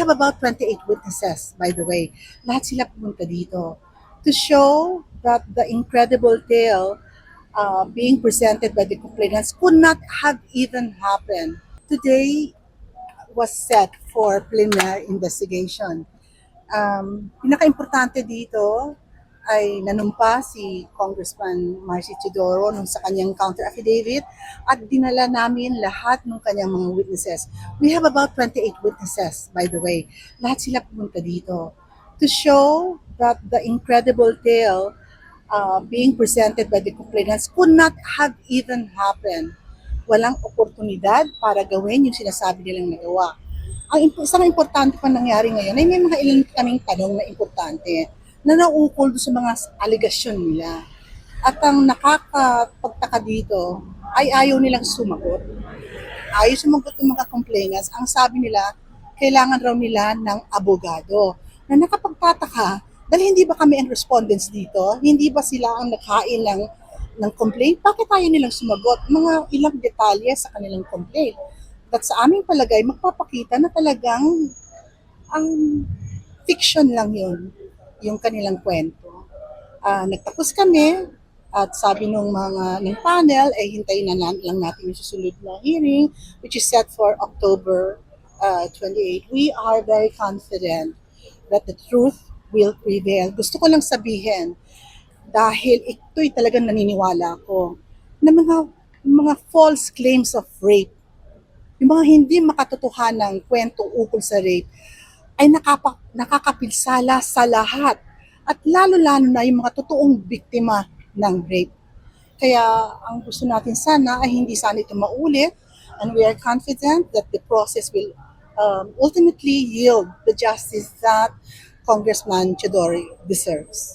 have about 28 witnesses, by the way. Lahat sila pumunta dito to show that the incredible tale uh, being presented by the complainants could not have even happened. Today was set for preliminary investigation. Um, pinaka-importante dito ay nanumpa si Congressman Marcy Chidoro nung sa kanyang counter affidavit at dinala namin lahat ng kanyang mga witnesses. We have about 28 witnesses, by the way. Lahat sila pumunta dito to show that the incredible tale uh, being presented by the complainants could not have even happened. Walang oportunidad para gawin yung sinasabi nilang nagawa. Ang isang importante pa nangyari ngayon ay may mga ilang kaming tanong na importante na naukol doon sa mga aligasyon nila. At ang nakakapagtaka dito ay ayaw nilang sumagot. Ayaw sumagot ng mga complainants. Ang sabi nila, kailangan raw nila ng abogado. Na nakapagtataka, dahil hindi ba kami ang respondents dito? Hindi ba sila ang naghain ng, ng complaint? Bakit ayaw nilang sumagot? Mga ilang detalye sa kanilang complaint. At sa aming palagay, magpapakita na talagang ang fiction lang yun, yung kanilang kwento. Ah, nagtapos kami at sabi nung mga ng panel ay hintayin na lang natin yung susunod na hearing which is set for October uh, 28. We are very confident that the truth will prevail. Gusto ko lang sabihin dahil ito'y talagang naniniwala ko na mga mga false claims of rape yung mga hindi makatotohanang kwento ukol sa rape ay nakapa, nakakapinsala sa lahat at lalo-lalo na yung mga totoong biktima ng rape. Kaya ang gusto natin sana ay hindi sana ito maulit and we are confident that the process will um, ultimately yield the justice that Congressman Chidori deserves.